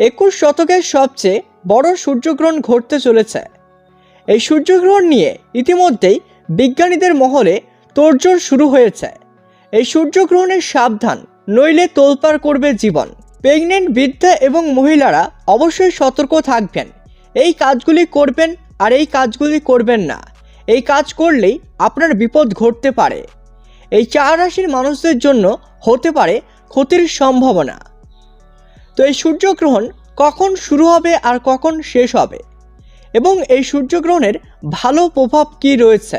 একুশ শতকের সবচেয়ে বড় সূর্যগ্রহণ ঘটতে চলেছে। এই সূর্যগ্রহণ নিয়ে ইতিমধ্যেই বিজ্ঞানীদের মহলে তোড়জোড় শুরু হয়েছে। এই সূর্যগ্রহণের সাবধান, নইলে তোলপাড় করবে জীবন। প্রেগনেন্ট বৃদ্ধা এবং মহিলারা অবশ্যই সতর্ক থাকবেন। এই কাজগুলি করবেন আর এই কাজগুলি করবেন না। এই কাজ করলেই আপনার বিপদ ঘটতে পারে। এই চার রাশির মানুষদের জন্য হতে পারে ক্ষতির সম্ভাবনা। তো এই সূর্যগ্রহণ কখন শুরু হবে আর কখন শেষ হবে? এবং এই সূর্যগ্রহণের ভালো প্রভাব কী রয়েছে?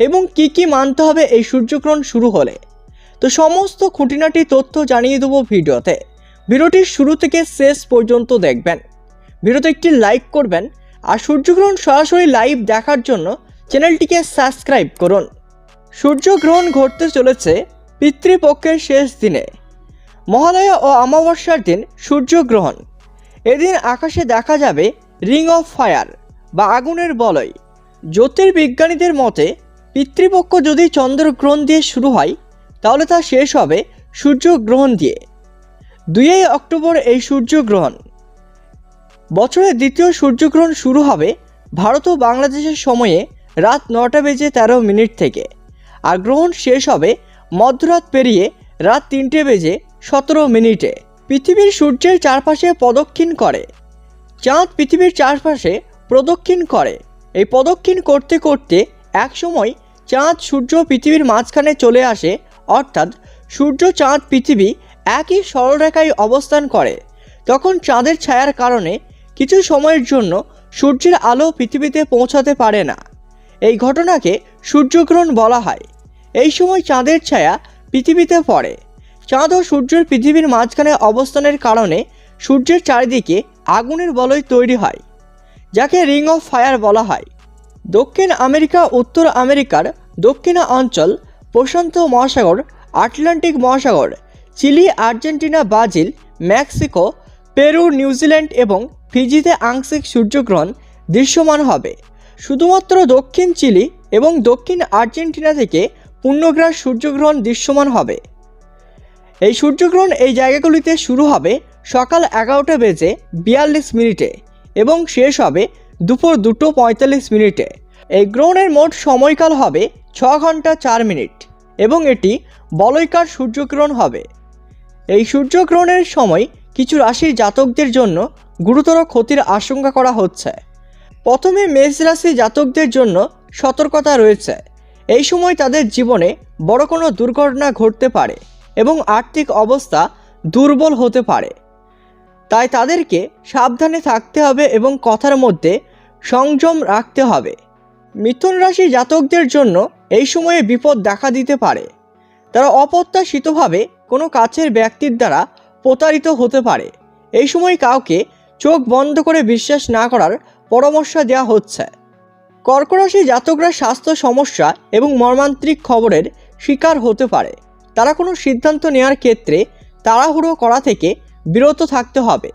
এবং কি কি মানতে হবে এই সূর্যগ্রহণ শুরু হলে? তো সমস্ত খুঁটিনাটি তথ্য জানিয়ে দেবো ভিডিওতে। ভিডিওটির শুরু থেকে শেষ পর্যন্ত দেখবেন। ভিডিওতে একটি লাইক করবেন আর সূর্যগ্রহণ সরাসরি লাইভ দেখার জন্য চ্যানেলটিকে সাবস্ক্রাইব করুন। সূর্যগ্রহণ ঘটতে চলেছে পিতৃপক্ষের শেষ দিনে। মহালয়া ও অমাবস্যার দিন সূর্যগ্রহণ। এদিন আকাশে দেখা যাবে রিং অফ ফায়ার বা আগুনের বলয়। জ্যোতির্বিজ্ঞানীদের মতে, পিতৃপক্ষ যদি চন্দ্রগ্রহণ দিয়ে শুরু হয়, তাহলে তা শেষ হবে সূর্যগ্রহণ দিয়ে। দুইই অক্টোবর এই সূর্যগ্রহণ। বছরের দ্বিতীয় সূর্যগ্রহণ শুরু হবে ভারত ও বাংলাদেশের সময়ে রাত নটা বেজে তেরো মিনিট থেকে। আর গ্রহণ শেষ হবে মধ্যরাত পেরিয়ে রাত তিনটে বেজে সতেরো মিনিটে। পৃথিবীর সূর্যের চারপাশে প্রদক্ষিণ করে। চাঁদ পৃথিবীর চারপাশে প্রদক্ষিণ করে। এই প্রদক্ষিণ করতে করতে একসময় চাঁদ সূর্য পৃথিবীর মাঝখানে চলে আসে, অর্থাৎ সূর্য চাঁদ পৃথিবী একই সরলরেখায় অবস্থান করে। তখন চাঁদের ছায়ার কারণে কিছু সময়ের জন্য সূর্যের আলো পৃথিবীতে পৌঁছাতে পারে না। এই ঘটনাকে সূর্যগ্রহণ বলা হয়। এই সময় চাঁদের ছায়া পৃথিবীতে পড়ে। চাঁদ ও সূর্যের পৃথিবীর মাঝখানে অবস্থানের কারণে সূর্যের চারিদিকে আগুনের বলয় তৈরি হয়, যাকে রিং অফ ফায়ার বলা হয়। দক্ষিণ আমেরিকা, উত্তর আমেরিকার দক্ষিণা অঞ্চল প্রশান্ত মহাসাগর, আটলান্টিক মহাসাগর, Chile, Argentina, Brazil, Mexico, Peru New Zealand এবং ফিজিতে আংশিক সূর্যগ্রহণ দৃশ্যমান হবে। শুধুমাত্র দক্ষিণ চিলি এবং দক্ষিণ আর্জেন্টিনা থেকে পূর্ণগ্রাস সূর্যগ্রহণ দৃশ্যমান হবে। এই সূর্যগ্রহণ এই জায়গাগুলিতে শুরু হবে সকাল এগারোটা বেজে বিয়াল্লিশ মিনিটে এবং শেষ হবে দুপুর দুটো পঁয়তাল্লিশ মিনিটে। এই গ্রহণের মোট সময়কাল হবে ছ ঘণ্টা চার মিনিট এবং এটি বলয়কার সূর্যগ্রহণ হবে। এই সূর্যগ্রহণের সময় কিছু রাশির জাতকদের জন্য গুরুতর ক্ষতির আশঙ্কা করা হচ্ছে। প্রথমে মেষ রাশি জাতকদের জন্য সতর্কতা রয়েছে। এই সময় তাদের জীবনে বড় কোনো দুর্ঘটনা ঘটতে পারে। এবং আর্থিক অবস্থা দুর্বল হতে পারে। তাই তাদেরকে সাবধানে থাকতে হবে এবং কথার মধ্যে সংযম রাখতে হবে। মিথুন রাশি জাতকদের জন্য এই সময়ে বিপদ দেখা দিতে পারে। তারা অপ্রত্যাশিতভাবে কোনো কাছের ব্যক্তির দ্বারা প্রতারিত হতে পারে। এই সময় কাউকে চোখ বন্ধ করে বিশ্বাস না করার পরামর্শ দেওয়া হচ্ছে। কর্করাশি জাতকরা স্বাস্থ্য সমস্যা এবং মর্মান্তিক খবরের শিকার হতে পারে। তারা কোনো সিদ্ধান্ত নেওয়ার ক্ষেত্রে তাড়াহুড়ো করা থেকে বিরত থাকতে হবে।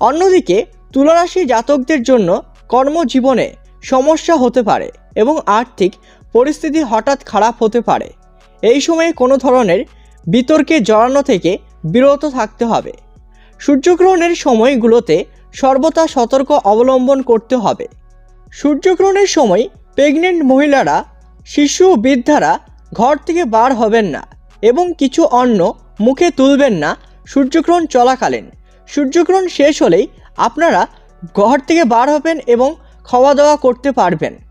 অন্যদিকে, তুলারাশি জাতকদের জন্য কর্মজীবনে সমস্যা হতে পারে এবং আর্থিক পরিস্থিতি হঠাৎ খারাপ হতে পারে। এই সময়ে কোনো ধরনের বিতর্কে জড়ানো থেকে বিরত থাকতে হবে। সূর্যগ্রহণের সময়গুলোতে সর্বদা সতর্ক অবলম্বন করতে হবে। সূর্যগ্রহণের সময় প্রেগনেন্ট মহিলারা, শিশু ও বৃদ্ধারা ঘর থেকে বার হবেন না। এবং কিছু অন্য মুখে তুলবেন না, সূর্যগ্রহণ চলাকালীন। সূর্যগ্রহণ শেষ হলেই আপনারা ঘর থেকে বার হবেন এবং খাওয়া দাওয়া করতে পারবেন।